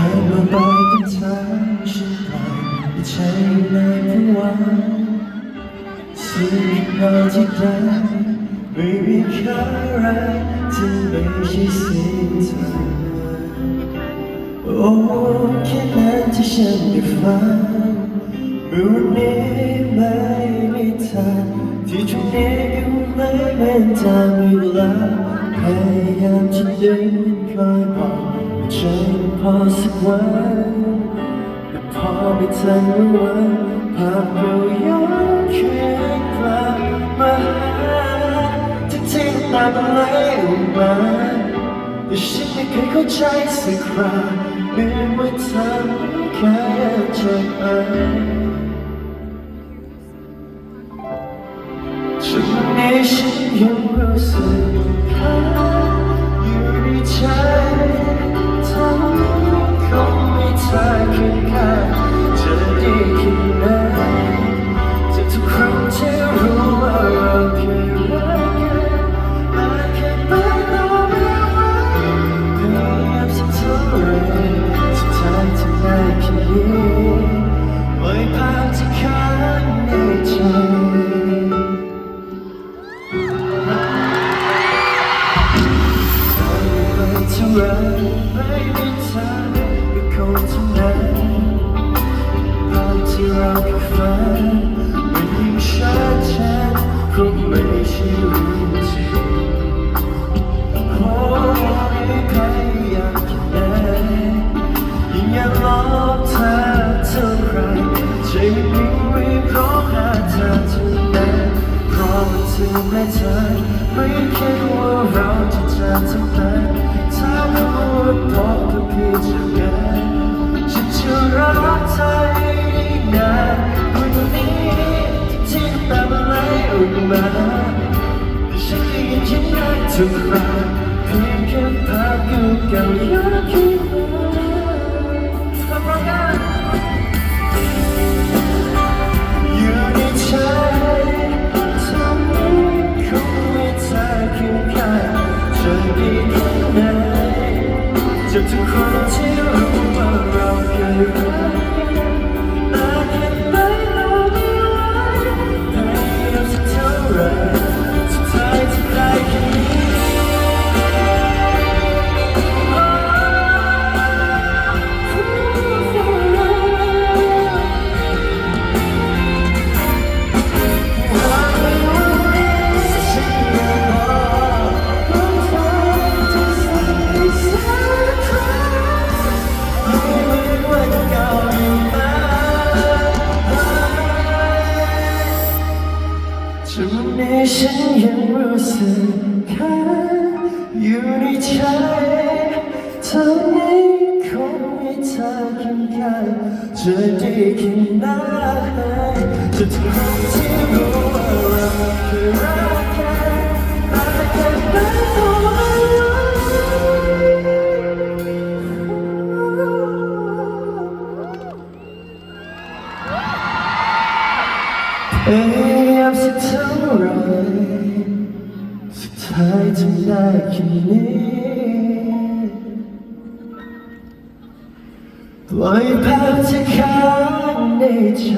อมาบอกกันทางฉันปล่อยให้ใจในผวังค์สิ่งเราที่ได้ไม่มีค่าอะไรที่ไม่ใช่สิ่งเธอโอ้แค่นั้นที่ฉันได้ฟังเมื่อวันนี้ไม่มีทางที่ตรงนี้ก็ไม่เป็นทางเวลาพยายามจะเดินคอยบอก ใจพอสักวันแต่พอไม่ทันรู้วันภาพเราย้อนคืนกลับมาหาที่ทิ้งตามไหลออกมาแต่ฉันไม่เคยเข้าใจสักคราเมือว่าเธอไม่จะไป เท่าไม่มีทางก็คงเท่านั้นภาพที่เราเคยฝันมันยิ่งชัดเจนคงไม่ใช่เรื่องจริงโอ้ยพยายามแค่ไหนยิ่งอยากลบเธอเท่าไรใจมันยิ่งรีบร้องหาเธอเท่านั้นเพราะมันถึงแม้เธอไม่คิดว่าเราจะเจอเท่านั้น ทุกครั้งเพียงแค่ภาพเก่าๆย้อนขึ้นมาฟังกันอยู่ในใจทำให้คงไมีเธอคียงข้างจะดีแค่ไหนจะทุกคนที่รู้ว่าเราเคยรัก จุดนี้ฉันยังรู้สึกแค่อยู่ในใจเท่านี้คงมีเธอเคียงข้างจะ เราเคยรักกันแต่แค่ไม่ต้องพยายามสักเท่าไหรสุดท้ายทำได้แค่นี้ปล่อยภาพที่ค้างในใจ